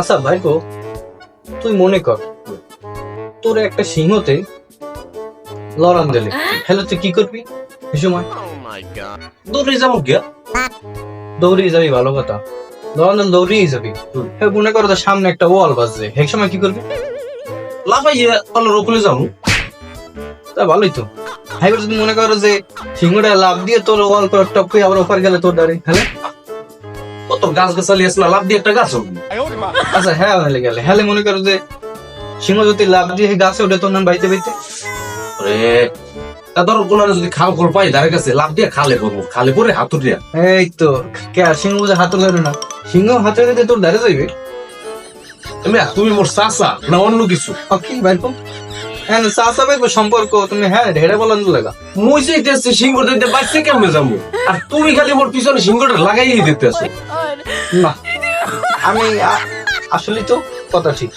আচ্ছা ভাইকো তুই মনে কর তোর একটা সিংহতে লড়ান দিলে হ্যালো তুই কি করবি? সে সময়? দৌড়ে যাব গিয়া। দৌড়িয়ে যাবি ভালো কথা। লড়ান দিলে দৌড়িয়ে যাবি। হ্যাঁ মনে করো তোর সামনে একটা ওয়াল বাজছে। সেই সময় কি করবি? লাফাইয়ে পালার ওপরে যাব। তা ভালোই তো। হাইবার যদি মনে করো যে সিংহটা লাভ দিয়ে তোর ওয়াল করে টপ করে আবার ওপার গেলে তোর দাঁড়িয়ে হ্যাঁ কত গাছ গাছালি আসলে লাভ দিয়ে একটা গাছ উঠবে আচ্ছা হ্যাঁ হলে গেলে। হ্যাঁ মনে করো যে সিংহ যদি লাভ দিয়ে গাছে ওঠে তোর নাম বাইতে বাইতে। রে তা ধর কোনো যদি খাল খোল পাই ধারে কাছে লাভ দিয়ে খালে পড়ব খালে পরে হাতুড়িয়া এই তো কে আর সিংহ বুঝে হাতে ধরে না? সিংহ হাতে দিতে তোর যাইবে তুমি তুমি মোর চাচা না অন্য কিছু? কি হ্যাঁ চাষা ভাই সম্পর্ক তুমি হ্যাঁ ঢেড়ে বলেন তো লাগা মুই চাইতেছি সিংহ দিতে বাঁচতে কেমনে যাব? আর তুমি খালি মোর পিছনে সিংহটা লাগাই দিতে আছো না আমি আসলে তো কথা ঠিক।